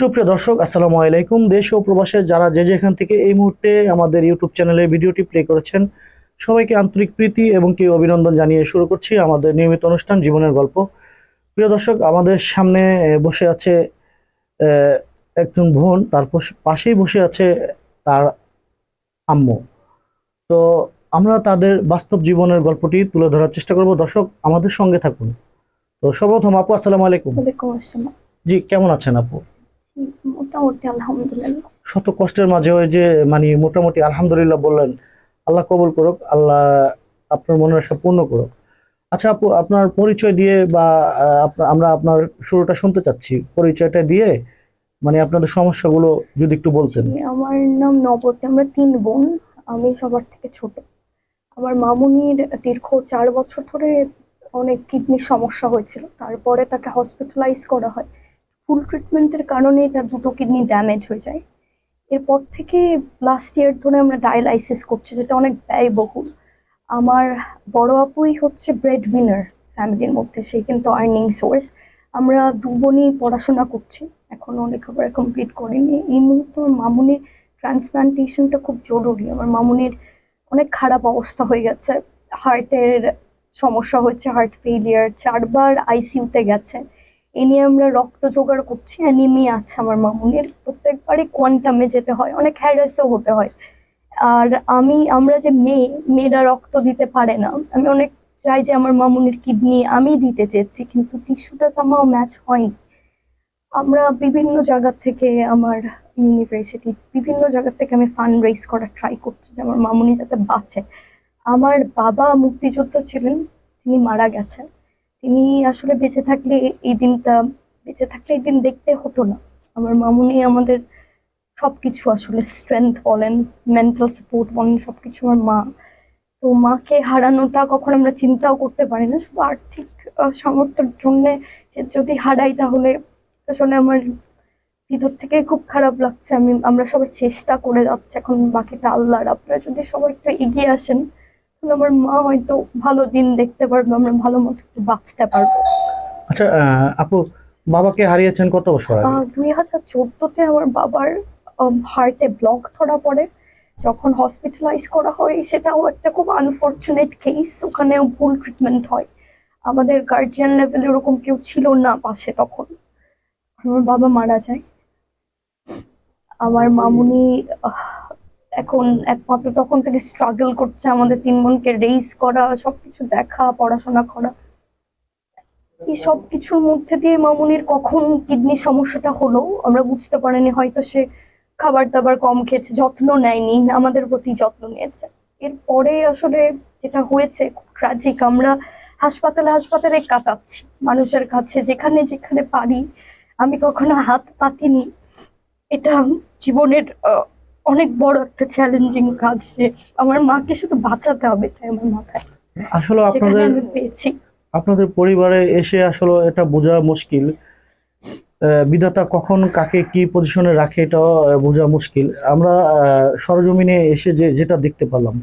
সুপ্রিয় দর্শক আসসালামু আলাইকুম। দেশ ও প্রবাসে যারা যে যেখান থেকে এই মুহূর্তে আমাদের ইউটিউব চ্যানেলে ভিডিওটি প্লে করেছেন সবাইকে আন্তরিক প্রীতি এবং কি অভিনন্দন জানিয়ে শুরু করছি আমাদের নিয়মিত অনুষ্ঠান জীবনের গল্প। প্রিয় দর্শক আমাদের সামনে বসে আছে একজন বোন তার পাশেই বসে আছে তার আম্মু। তো আমরা তাদের বাস্তব জীবনের গল্পটি তুলে ধরার চেষ্টা করব। দর্শক আমাদের সঙ্গে থাকুন। তো সর্বপ্রথম আপু আসসালামু আলাইকুম। জি কেমন আছেন আপু? মোটামুটি আলহামদুলিল্লাহ। শত কষ্টের মাঝে ওই যে মানে মোটামুটি আলহামদুলিল্লাহ বললেন আল্লাহ কবুল করুক আল্লাহ আপনার মনের আশা পূর্ণ করুক। আচ্ছা আপু আপনার পরিচয় দিয়ে বা আমরা আপনার শুরুটা শুনতে চাচ্ছি। পরিচয়টা দিয়ে মানে আপনাদের সমস্যাগুলো যদি একটু বলতেন। আমার নাম নবতী আমরা তিন বোন আমি সবার থেকে ছোট। আমার মামুনির দীর্ঘ চার বছর ধরে অনেক কিডনির সমস্যা হয়েছিল। তারপরে তাকে হসপিটালাইজ করা হয়। ফুল ট্রিটমেন্টের কারণে তার দুটো কিডনি ড্যামেজ হয়ে যায়। এরপর থেকে লাস্ট ইয়ার ধরে আমরা ডায়ালাইসিস করছি, যেটা অনেক ব্যয়বহুল। আমার বড় আপুই হচ্ছে ব্রেড উইনার ফ্যামিলির মধ্যে, সে কিন্তু আর্নিং সোর্স আমরা দু বোনই পড়াশোনা করছি এখনও লেখাপড়া কমপ্লিট করিনি। এই মুহূর্তে আমার মামুনির ট্রান্সপ্লান্টেশনটা খুব জরুরি। আমার মামুনির অনেক খারাপ অবস্থা হয়ে গেছে। হার্টের সমস্যা হচ্ছে হার্ট ফেলিয়ার চারবার আইসিইউতে গেছে। এ নিয়ে আমরা রক্ত জোগাড় করছি অ্যানিমিয়া আছে আমার মামুনের। প্রত্যেকবারই কোয়ান্টামে যেতে হয়, অনেক হ্যারাসও হতে হয়। আর আমি, আমরা যে মেয়ে, মেয়েরা রক্ত দিতে পারে না। আমি অনেক চাই যে আমার মামুনের কিডনি আমি দিতে চেয়েছি, কিন্তু টিস্যুটা সামাও ম্যাচ হয়নি। আমরা বিভিন্ন জায়গা থেকে আমার ইউনিভার্সিটি বিভিন্ন জায়গা থেকে আমি ফান্ড রেজ করার ট্রাই করছি যে আমার মামুনি যাতে বাঁচে। আমার বাবা মুক্তিযোদ্ধা ছিলেন, তিনি মারা গেছেন। তিনি আসলে বেঁচে থাকলে এই দিনটা, বেঁচে থাকলে এই দিন দেখতে হতো না। আমার মামুনি আমাদের সবকিছু আসলে স্ট্রেংথ বলেন মেন্টাল সাপোর্ট বলেন, সবকিছু আমার মা। তো মাকে হারানোটা কখন আমরা চিন্তাও করতে পারি না, শুধু আর্থিক সামর্থ্যের জন্য যদি হারাই তাহলে আসলে আমার ভিতর থেকে খুব খারাপ লাগছে। আমি, আমরা সবাই চেষ্টা করে যাচ্ছি এখন বাকিটা আল্লাহর। আপনারা যদি সবাই একটু এগিয়ে আসেন আমার মা হয়তো ভালো দিন দেখতে পারবে আমরা ভালো মতো একটু বাঁচতে পারব। আচ্ছা আপু বাবাকে হারিয়েছেন কত বছর আগে? দুই হাজার চোদ্দতে আমার বাবার হার্টে ব্লক ধরা পড়ে। যখন হসপিটালাইজ করা হয় সেটাও একটা খুব আনফর্চুনেট কেস ওখানেও ভুল ট্রিটমেন্ট হয়। আমাদের গার্জিয়ান লেভেলে ওরকম কেউ ছিল না পাশে তখন। আমার বাবা মারা যায়। আমার মামুনি এখন একমাত্র তখন থেকে স্ট্রাগল করছে আমাদের তিন বোনকে রেইস করা, সবকিছু দেখা, পড়াশোনা করা। এই সব কিছুর মধ্যে দিয়ে মামুনির কখন কিডনির সমস্যাটা হলো, আমরা বুঝতে পারিনি। হয়তো সে খাবার দাবার কম খেয়েছে, যত্ন নেয়নি, আমাদের প্রতি যত্ন নিয়েছে। এরপরে আসলে যেটা হয়েছে, খুব ট্র্যাজিক আমরা হাসপাতালে হাসপাতালে কাটাচ্ছি মানুষের কাছে, যেখানে যেখানে পারি। আমি কখনো হাত পাতিনি। এটা জীবনের অনেক বড় একটা চ্যালেঞ্জিং কাজ যে আমার মাকে শুধু বাঁচাতে হবে তাই আমার মাথায়। আসলে আপনাদের পেয়েছি। আপনাদের পরিবারে এসে আসলে এটা বোঝা মুশকিল। বিধাতা কখন কাকে কি পজিশনে রাখে এটা বোঝা মুশকিল। আমরা সরজমিনে এসে যে যেটা দেখতে পেলাম।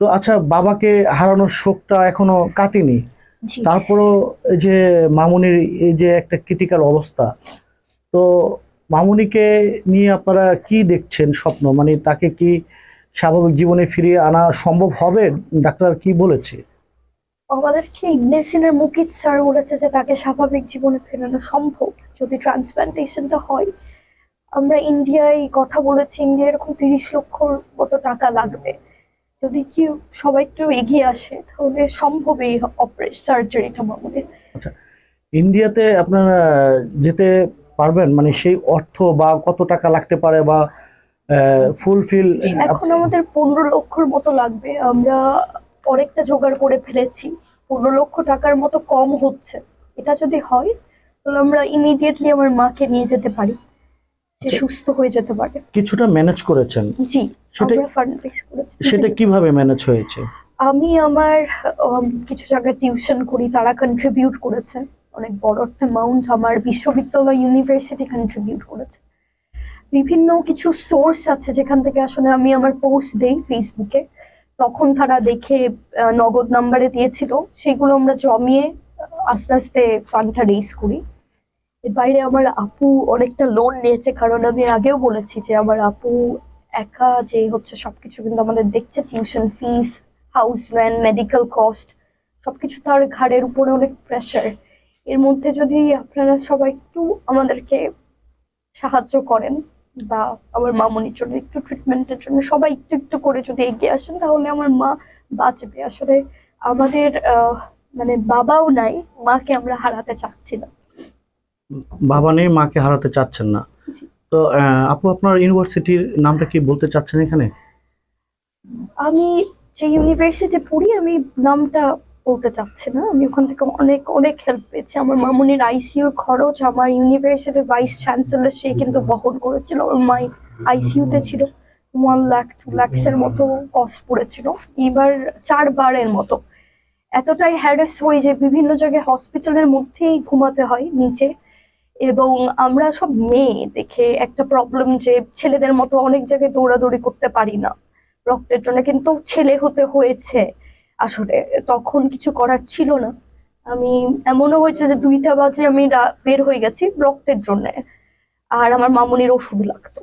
তো আচ্ছা বাবাকে হারানোর শোকটা এখনও কাটেনি। তারপরও এই যে মামুনির এই যে একটা ক্রিটিক্যাল অবস্থা। তো মামুনিকে নিয়ে আপনারা কি দেখছেন স্বপ্ন? মানে তাকে কি স্বাভাবিক জীবনে ফিরিয়ে আনা সম্ভব হবে? ডাক্তার কি বলেছে? আমাদেরকে ইগনেসিনের মুকিত স্যার বলেছে যে তাকে স্বাভাবিক জীবনে ফেরানো সম্ভব? যদি ট্রান্সপ্লান্টেশনটা হয় আমরা ইন্ডিয়ায় কথা বলেছি ইন্ডিয়া এরকম তিরিশ লক্ষর মতো টাকা লাগবে। যদি কি সবাই একটু এগিয়ে আসে তাহলে সম্ভব এই অপারেশন সার্জারিটা আমাদের ইন্ডিয়াতে আপনারা যেতে পারবেন? মানে সেই অর্থ বা কত টাকা লাগতে পারে বা ফুলফিল এখন আমাদের পনেরো লক্ষর মতো লাগবে। আমরা অনেকটা জোগাড় করে ফেলেছি। পনেরো লক্ষ টাকার মতো কম হচ্ছে। এটা যদি হয় তাহলে আমরা ইমিডিয়েটলি আমার মাকে নিয়ে যেতে পারি। যে আচ্ছা। সুস্থ হয়ে যেতে পারে। কিছুটা ম্যানেজ করেছেন? জি সেটা আমরা ফান্ড রেজ করেছি। সেটা কীভাবে ম্যানেজ হয়েছে? আমি আমার কিছু জায়গায় টিউশন করি তারা কন্ট্রিবিউট করেছে। অনেক বড় একটা অ্যামাউন্ট আমার বিশ্ববিদ্যালয় ইউনিভার্সিটি কন্ট্রিবিউট করেছে। বিভিন্ন কিছু সোর্স আছে যেখান থেকে আসলে আমি আমার পোস্ট দেই ফেসবুকে তখন তারা দেখে নগদ নাম্বারে দিয়েছিল। সেগুলো আমরা জমিয়ে আস্তে আস্তে ফান্ডটা রেজ করি। এর বাইরে আমার আপু অনেকটা লোন নিয়েছে, কারণ আমি আগেও বলেছি যে আমার আপু একা যে হচ্ছে সবকিছু কিন্তু আমাদের দেখছে tuition fees house rent medical cost সবকিছু তার ঘাড়ের উপরে অনেক প্রেশার এর মধ্যে যদি আপনারা সবাই একটু আমাদেরকে সাহায্য করেন বা আমার মামনির জন্য একটু ট্রিটমেন্টের জন্য সবাই একটু একটু করে যদি এগিয়ে আসেন তাহলে আমার মা বাঁচবে। আসলে আমাদের মানে বাবাও নাই মাকে আমরা হারাতে চাচ্ছি না। বাবা নেই মাকে হারাতে চাচ্ছেন না। তো আপু আপনার ইউনিভার্সিটির নামটা কি বলতে চাচ্ছেন এখানে? আমি যে ইউনিভার্সিটি পড়ি আমি নামটা বলতে চাচ্ছি না। আমি ওখান থেকে অনেক অনেক হেল্প পেয়েছি। আমার মামুনির আইসিইউর খরচ, আমার ইউনিভার্সিটির ভাইস চ্যান্সেলর সে কিন্তু বহন করেছিল। ওর মাই আইসিইউতে ছিল। ওয়ান লাখ টু লাখস এর মতো কস্ট পড়েছিল। এবার চারবারের মতো। এতটাই হ্যারাস হই যে বিভিন্ন জায়গায় হসপিটালের মধ্যেই ঘুমাতে হয় নিচে। এবং আমরা সব মেয়ে দেখে একটা প্রবলেম যে ছেলেদের মতো অনেক জায়গায় দৌড়াদৌড়ি করতে পারি না। রক্তের জন্য কিন্তু ছেলে হতে হয়েছে। আসলে তখন কিছু করার ছিল না। আমি এমনও হয়েছে যে দুইটা বাজে আমি বের হয়ে গেছি রক্তের জন্য। আর আমার মামুনির ওষুধ লাগতো।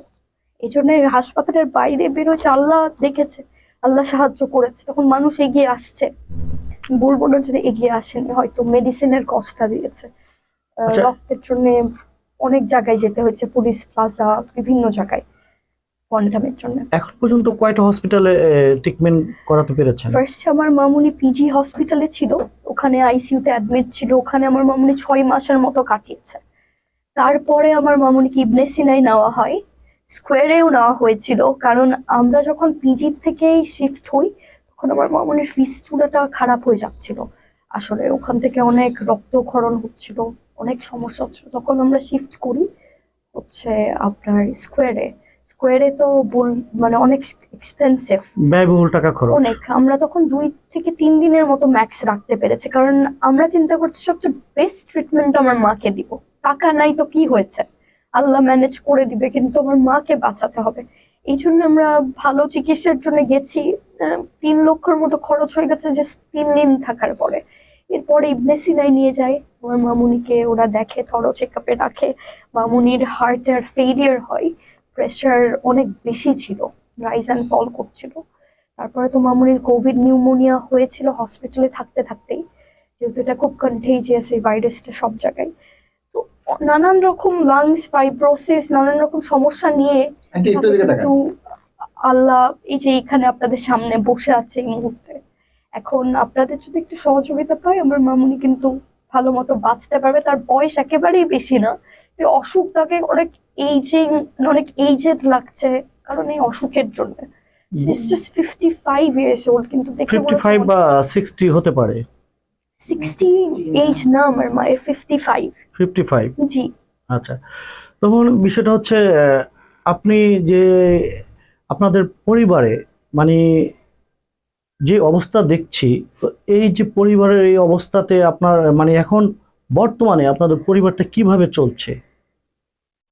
এই জন্য হাসপাতালের বাইরে বের হয়েছে আল্লাহ দেখেছে আল্লাহ সাহায্য করেছে। তখন মানুষ এগিয়ে আসছে। বলব না যদি এগিয়ে আসেনি হয়তো মেডিসিনের কষ্টটা দিয়েছে। আচ্ছা। রক্তের জন্য অনেক জায়গায় যেতে হয়েছে পুলিশ প্লাজা বিভিন্ন জায়গায়। কোয়ান্টামের জন্য। এখন পর্যন্ত কয়টা হসপিটালে ট্রিটমেন্ট করাতে পেরেছেন? ফার্স্ট আমার মামুনি পিজি হসপিটালে ছিল ওখানে আইসিইউতে অ্যাডমিট ছিল ওখানে আমার মামুনি ছয় মাসের মতো কাটিয়েছে। তারপরে আমার মামুনিকে ইবনে সিনাই নেওয়া হয় স্কোয়ারেও নেওয়া হয়েছিল কারণ আমরা যখন পিজি থেকেই শিফট হই তখন আমার মামুনির ফিস্টুলাটা খারাপ হয়ে যাচ্ছিল। আসলে ওখান থেকে অনেক রক্তক্ষরণ হচ্ছিল অনেক সমস্যা হচ্ছিল তখন আমরা শিফট করি হচ্ছে আপনার স্কোয়ারে স্কোয়ারে তো মানে অনেক এক্সপেন্সিভ ব্যয়বহুল টাকা খরচ। অনেক। আমরা তখন দুই থেকে তিন দিনের মতো ম্যাক্স রাখতে পেরেছি। কারণ আমরা চিন্তা করছি সবচেয়ে বেস্ট ট্রিটমেন্ট আমার মাকে দিব। টাকা নাই তো কি হয়েছে? আল্লাহ ম্যানেজ করে দিবে কিন্তু আমার মাকে বাঁচাতে হবে। এই জন্য আমরা ভালো চিকিৎসার জন্য গেছি। তিন লক্ষের মতো খরচ হয়ে গেছে যে তিন দিন থাকার পরে। এরপরে ইবনে সিনাই নিয়ে যায়। আমার মামুনিকে ওরা দেখে থরো চেক আপে রাখে। মামুনির হার্টের ফেলিয়ার হয়। প্রেশার অনেক বেশি ছিল রাইজ অ্যান্ড ফল করছিল। তারপরে তো মামুনির কোভিড নিউমোনিয়া হয়েছিল হসপিটালে থাকতে থাকতেই যেহেতু এটা খুব কন্টেজিয়াস এই ভাইরাসটা সব জায়গায়। তো নানান রকম লাংস ফাইব্রোসিস নানান রকম সমস্যা নিয়ে কিন্তু আল্লাহ এই যে এখানে আপনাদের সামনে বসে আছে এই মুহূর্তে। এখন আপনাদের যদি একটু সহযোগিতা পাই আমার মামুনি কিন্তু ভালো মতো বাঁচতে পারবে। তার বয়স একেবারেই বেশি না। অসুখ তাকে অনেক এইজিং অনেক এইজেড লাগছে কারণ এই অসুখের জন্য। It's just fifty five years old কিন্তু দেখে ফিফটি ফাইভ বা সিক্সটি হতে পারে। সিক্সটি এইজ না আমার মায়ের ফিফটি ফাইভ ফিফটি ফাইভ জি। আচ্ছা। তখন বিষয়টা হচ্ছে আপনি যে আপনাদের পরিবারে মানে যে অবস্থা দেখছি তো এই যে পরিবারের এই অবস্থাতে আপনার মানে এখন বর্তমানে আপনাদের পরিবারটা কীভাবে চলছে?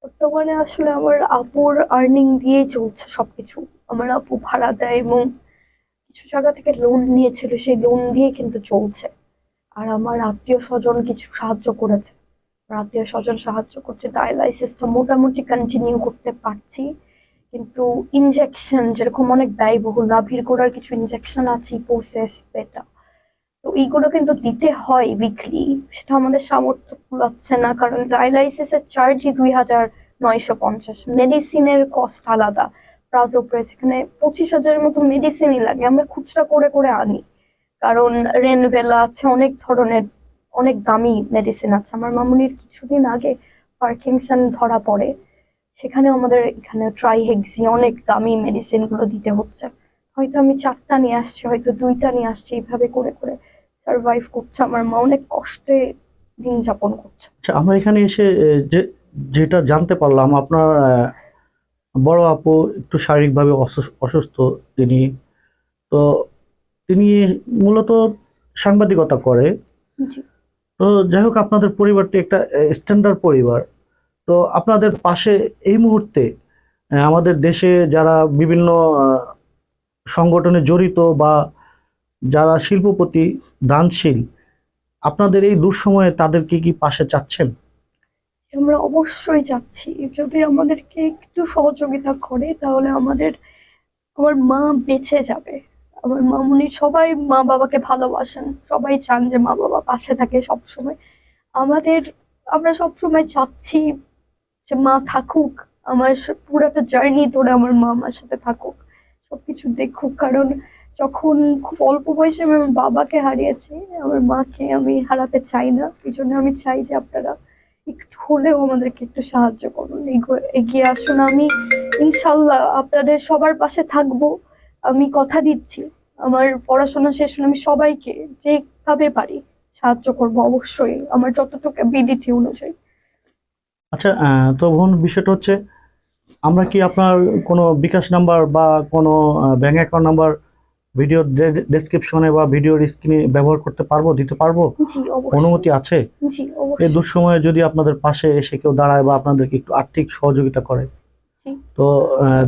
বর্তমানে আসলে আমার আপুর আর্নিং দিয়ে চলছে সবকিছু। আমার আপু ভাড়া দেয় এবং কিছু জায়গা থেকে লোন নিয়েছিল, সেই লোন দিয়ে কিন্তু চলছে। আর আমার আত্মীয় স্বজন কিছু সাহায্য করেছে। আত্মীয় স্বজন সাহায্য করছে ডায়ালাইসিসটা মোটামুটি কন্টিনিউ করতে পারছি। কিন্তু ইনজেকশন যেরকম অনেক ব্যয়বহুল নাভির গোড়ার কিছু ইনজেকশন আছে পোসেস বেটা তো এইগুলো কিন্তু দিতে হয় উইকলি সেটা আমাদের সামর্থ্য কুলাচ্ছে না, কারণ ডায়ালাইসিসের চার্জই দুই হাজার নয়শো পঞ্চাশ। মেডিসিনের কস্ট আলাদা। প্রাজোপ্রেস এখানে পঁচিশ হাজারের মতো মেডিসিনই লাগে। আমরা খুচরা করে করে আনি। কারণ রেনভেলা আছে, অনেক ধরনের, অনেক দামি মেডিসিন আছে। আমার মামুনির কিছুদিন আগে পার্কিনসন ধরা পড়ে। সেখানেও আমাদের এখানে ট্রাইহেক্সি অনেক দামি মেডিসিনগুলো দিতে হচ্ছে। হয়তো আমি চারটা নিয়ে আসছি হয়তো দুইটা নিয়ে আসছি এইভাবে করে করে সার্ভাইভ করছে আমার মা। অনেক কষ্টে দিন যাপন করছে। আচ্ছা আমরা এখানে এসে যে যেটা জানতে পারলাম আপনার বড় আপু একটু শারীরিকভাবে অসুস- অসুস্থ তিনি। তো তিনি মূলত সাংবাদিকতা করে। তো যাই হোক আপনাদের পরিবারটি একটা স্ট্যান্ডার্ড পরিবার। তো আপনাদের পাশে এই মুহূর্তে আমাদের দেশে যারা বিভিন্ন সংগঠনে জড়িত বা যারা শিল্পপতি, দানশীল, আপনাদের এই দুঃসময়ে তাদেরকে কি পাশে চাচ্ছেন? আমরা অবশ্যই চাচ্ছি। যদি আমাদেরকে একটু সহযোগিতা করে, তাহলে আমাদের, আমার মা বেঁচে যাবে। আমার মামুনি সবাই মা বাবাকে ভালোবাসেন। সবাই চান যে মা বাবা পাশে থাকে সব সময় আমাদের, আমরা সব সময় চাচ্ছি যে মা থাকুক। আমার স- পুরোটা জার্নি ধরে আমার মা আমার সাথে থাকুক। সবকিছু দেখুক, কারণ যখন খুব অল্প বয়সে আমি আমার বাবাকে হারিয়েছি, আমার মাকে আমি হারাতে চাই না, এই জন্য আমি চাই যে আপনারা একটু হলেও আমাদেরকে একটু সাহায্য করুন এগিয়ে আসুন। আমি ইনশাল্লাহ আপনাদের সবার পাশে থাকব, আমি কথা দিচ্ছি, আমার পড়াশোনা শেষ হলে আমি সবাইকে যেভাবে পারি সাহায্য করব, অবশ্যই আমার যতটুকু অ্যাবিলিটি অনুযায়ী। আচ্ছা তো বোন, বিষয়টা হচ্ছে আমরা কি আপনার কোনো বিকাশ নাম্বার বা কোনো ব্যাংক অ্যাকাউন্ট নাম্বার ভিডিও ডেসক্রিপশনে বা ভিডিওর স্ক্রিনে ব্যবহার করতে পারব দিতে পারব? অনুমতি আছে? এই দুঃসময়ে যদি আপনাদের পাশে এসে কেউ দাঁড়ায় বা আপনাদেরকে একটু আর্থিক সহযোগিতা করে। তো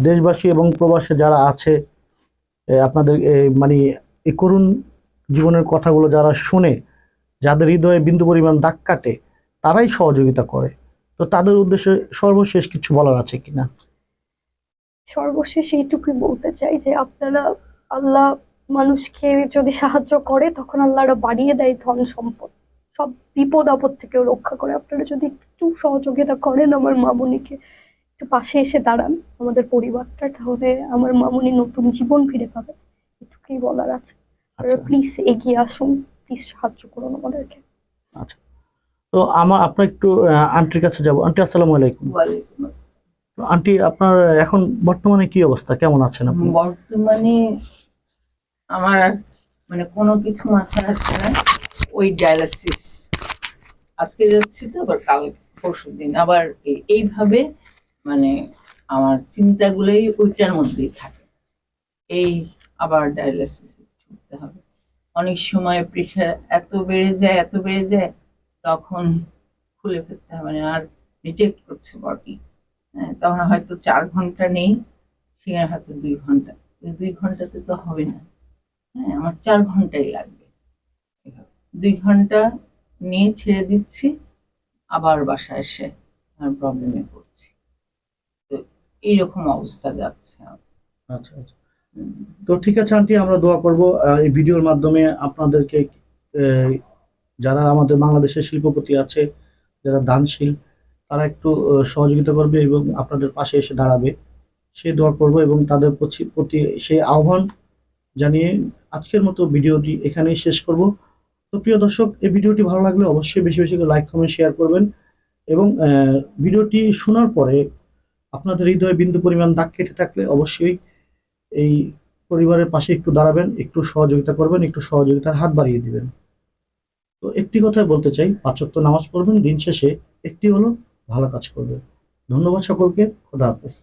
দেশবাসী এবং প্রবাসে যারা আছে আপনাদের মানে এই করুণ জীবনের কথাগুলো যারা শুনে যাদের হৃদয়ে বিন্দু পরিমাণ দাগ কাটে তারাই সহযোগিতা করে। তো তাদের উদ্দেশ্যে সর্বশেষ কিছু বলার আছে কিনা? সর্বশেষ এইটুকুই বলতে চাই যে আপনারা আল্লাহ মানুষকে যদি সাহায্য করে তখন আল্লাহ আরও বাড়িয়ে দেয় ধন সম্পদ। সব বিপদ আপদ থেকেও রক্ষা করে। আপনারা যদি একটু সহযোগিতা করেন আমার মামুনিকে একটু পাশে এসে দাঁড়ান আমাদের পরিবারটা তাহলে আমার মামুনি নতুন জীবন ফিরে পাবে। এটুকুই বলার আছে। আচ্ছা। প্লিজ এগিয়ে আসুন প্লিজ সাহায্য করুন আমাদেরকে। আচ্ছা। তো আমার আপনার একটু আন্টির কাছে যাব। আন্টি আসসালামু আলাইকুম। আন্টি আপনার এখন বর্তমানে কি অবস্থা? কেমন আছেন আপনি? বর্তমানে আমার মানে কোনো কিছু মাথায় আসছে না। ওই ডায়ালিসিস আজকে যাচ্ছি তো আবার কাল পরশু দিন। আবার এইভাবে মানে আমার চিন্তাগুলোই ওইটার মধ্যেই থাকে। এই আবার ডায়ালিসিস ছুটতে হবে। অনেক সময় প্রেশার এত বেড়ে যায় এত বেড়ে যায় তখন খুলে ফেলতে হবে না আর রিজেক্ট করছে বডি হ্যাঁ তখন হয়তো চার ঘণ্টা নেই, সেখানে হয়তো দুই ঘণ্টা। দুই ঘন্টাতে তো হবে না। হ্যাঁ আমার চার ঘন্টাই লাগবে। দুই ঘণ্টা নিয়ে ছেড়ে দিচ্ছি, আবার বাসায় এসে প্রবলেমে পড়ছি। তো এইরকম অবস্থা যাচ্ছে আচ্ছা আচ্ছা। তো ঠিক আছে, আন্টি, আমরা দোয়া করব এই ভিডিওর মাধ্যমে আপনাদেরকে যারা আমাদের বাংলাদেশের শিল্পপতি আছে, যারা দানশীল, তারা একটু সহযোগিতা করবে এবং আপনাদের পাশে এসে দাঁড়াবে। সে দোয়া করব এবং তাদের প্রতি সেই আহ্বান জানিয়ে আজকের মতো ভিডিওটি এখানেই শেষ করব। তো প্রিয় দর্শক, এই ভিডিওটি ভালো লাগলে অবশ্যই বেশি বেশি করে লাইক, কমেন্ট, শেয়ার করবেন এবং ভিডিওটি শোনার পরে আপনাদের হৃদয়ে বিন্দু পরিমাণ দাগ কেটে থাকলে অবশ্যই এই পরিবারের পাশে একটু দাঁড়াবেন, একটু সহযোগিতা করবেন, একটু সহযোগিতার হাত বাড়িয়ে দিবেন। তো একটি কথাই বলতে চাই পাঁচক নামাজ পড়বেন, দিন শেষে একটি হলো ভালো কাজ করবে ধন্যবাদ সকলকে, খোদা হাফেজ।